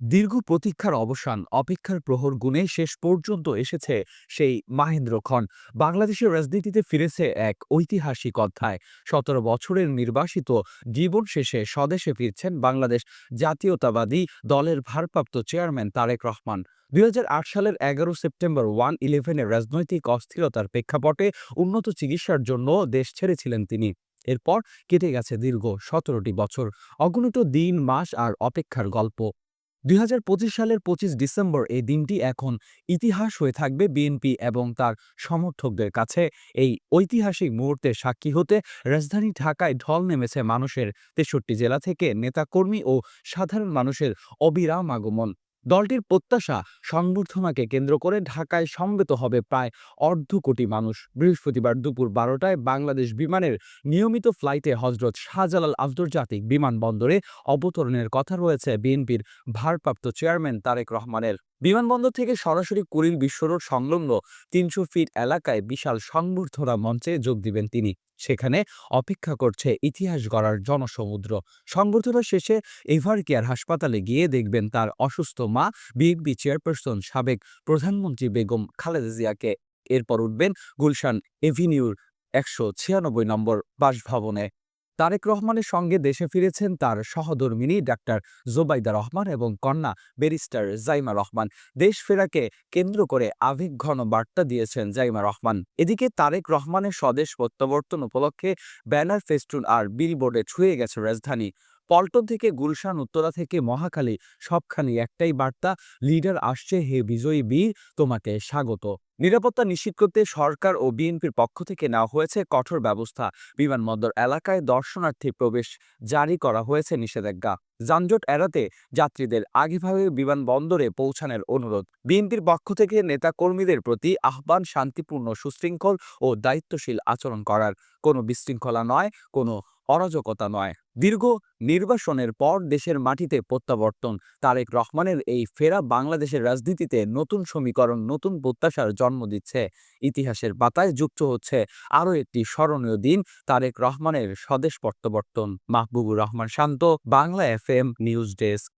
দীর্ঘ প্রতীক্ষার অবসান, অপেক্ষার প্রহর গুণে শেষ পর্যন্ত এসেছে সেই মাহেন্দ্রক্ষণ বাংলাদেশের রাজনীতিতে ফিরেছে এক ঐতিহাসিক অধ্যায়। সতেরো বছরের নির্বাসিত জীবন শেষে স্বদেশে ফিরছেন বাংলাদেশ জাতীয়তাবাদী দলের ভারপ্রাপ্ত চেয়ারম্যান তারেক রহমান। দুই হাজার আট সালের এগারো সেপ্টেম্বর ওয়ান ইলেভেনের রাজনৈতিক অস্থিরতার প্রেক্ষাপটে উন্নত চিকিৎসার জন্য দেশ ছেড়েছিলেন তিনি। এরপর কেটে গেছে দীর্ঘ সতেরোটি বছর। অগণিত দিন, মাস আর অপেক্ষার গল্প। দুই হাজার পঁচিশ সালের পঁচিশ ডিসেম্বর এই দিনটি এখন ইতিহাস হয়ে থাকবে বিএনপি এবং তার সমর্থকদের কাছে। এই ঐতিহাসিক মুহূর্তে সাক্ষী হতে রাজধানী ঢাকায় ঢল নেমেছে মানুষের তেষট্টি জেলা থেকে নেতাকর্মী ও সাধারণ মানুষের অবিরাম আগমন। দলটির প্রত্যাশা সংবর্ধনাকে কেন্দ্র করে ঢাকায় সমবেত হবে প্রায় অর্ধ কোটি মানুষ। বৃহস্পতিবার দুপুর বারোটায় বাংলাদেশ বিমানের নিয়মিত ফ্লাইটে হজরত শাহজালাল আন্তর্জাতিক বিমানবন্দরে অবতরণের কথা রয়েছে বিএনপির ভারপ্রাপ্ত চেয়ারম্যান তারেক রহমানের। বিমানবন্দর থেকে সরাসরি কুড়িল বিশ্বরোড সংলগ্ন তিনশো ফিট এলাকায় বিশাল সংবর্ধনা মঞ্চে যোগ দিবেন তিনি। সেখানে অপেক্ষা করছে ইতিহাস গড়ার জনসমুদ্র। সংবর্ধনা শেষে এভার কেয়ার হাসপাতালে গিয়ে দেখবেন তার অসুস্থ মা, বিএনপি চেয়ারপারসন সাবেক প্রধানমন্ত্রী বেগম খালেদা জিয়াকে। এরপর উঠবেন গুলশান এভিনিউর একশো ছিয়ানব্বই নম্বর বাসভবনে। তারেক রহমানের সঙ্গে দেশে ফিরেছেন তার সহধর্মিনী ডাক্তার জোবাইদা রহমান এবং কন্যা ব্যারিস্টার জাইমা রহমান। দেশ ফেরাকে কেন্দ্র করে আবেগঘন বার্তা দিয়েছেন জাইমা রহমান। এদিকে তারেক রহমানের স্বদেশ প্রত্যাবর্তন উপলক্ষে ব্যানার ফেস্টুন আর বিলবোর্ডে ছুঁয়ে গেছে রাজধানী। পল্টন থেকে গুলশান, উত্তরা থেকে মহাখালী সবখানি একটাই বার্তা, লিডার আসছে হে বিজয়ী বীর, তোমাকে স্বাগত। নিরাপত্তা নিশ্চিত করতে সরকার ও বিএনপির পক্ষ থেকে নেওয়া হয়েছে কঠোর ব্যবস্থা। বিমানবন্দর এলাকায় দর্শনার্থী প্রবেশ জারি করা হয়েছে নিষেধাজ্ঞা। যানজট এড়াতে যাত্রীদের আগেভাবে বিমানবন্দরে পৌঁছানোর অনুরোধ। বিএনপির পক্ষ থেকে নেতাকর্মীদের প্রতি আহ্বান শান্তিপূর্ণ সুশৃঙ্খল ও দায়িত্বশীল আচরণ করার। কোনো বিশৃঙ্খলা নয়, কোনো অরাজকতা নয়। দীর্ঘ নির্বাসনের পর দেশের মাটিতে প্রত্যাবর্তন। তারেক রহমানের এই ফেরা বাংলাদেশের রাজনীতিতে নতুন সমীকরণ, নতুন প্রত্যাশার জন্ম দিচ্ছে। ইতিহাসের পাতায় যুক্ত হচ্ছে আরও একটি স্মরণীয় দিন, তারেক রহমানের স্বদেশ প্রত্যাবর্তন। Mahbubur Rahman Shanto, Bangla F news desk.